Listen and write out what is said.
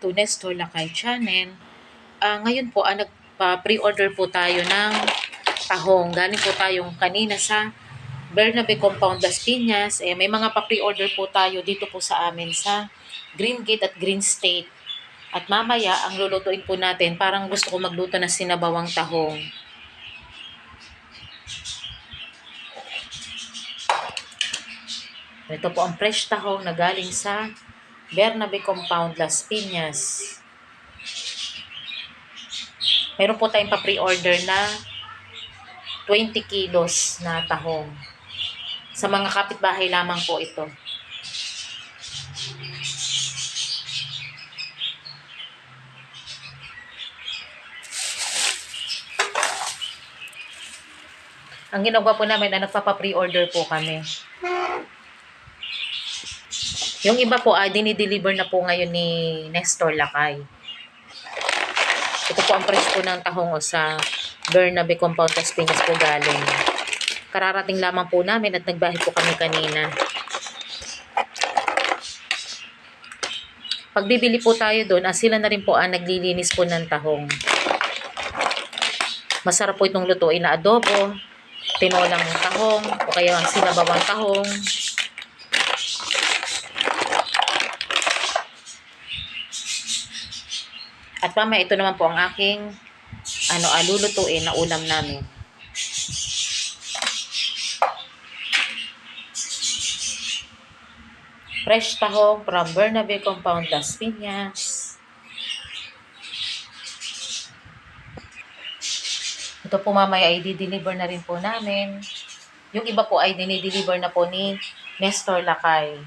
to Nestor Lakay Channel. Ah, ngayon po, ah, nagpa-pre-order po tayo ng tahong. Galing po tayong kanina sa Bernabe Compound Las Piñas. Eh, may mga pa-pre-order po tayo dito po sa amin sa Green Gate at Green State. At mamaya, ang lulutuin po natin, parang gusto ko magluto ng sinabawang tahong. Ito po ang fresh tahong na galing sa Bernabe Compound Las Piñas. Meron po tayong pa-pre-order na 20 kilos na tahong. Sa mga kapitbahay lamang po ito. Ang ginagawa po namin na nagpapa-pre-order po kami. Yung iba po ay dinideliver na po ngayon ni Nestor Lakay. Ito po ang price po ng tahong o sa Bernabe Compound Las Piñas po galing. Kararating lamang po namin at nagbahay po kami kanina. Pag bibili po tayo doon, ah, sila na rin po ang naglilinis po ng tahong. Masarap po itong lutuin na adobo, tinolang tahong, o kaya sinabawang tahong. At mamaya ito naman po ang aking ano, alulutuin na ulam namin. Fresh tahong from Bernabe Compound, Las Piñas. Ito po mamaya ay di-deliver na rin po namin. Yung iba po ay dinideliver na po ni Nestor Lakay.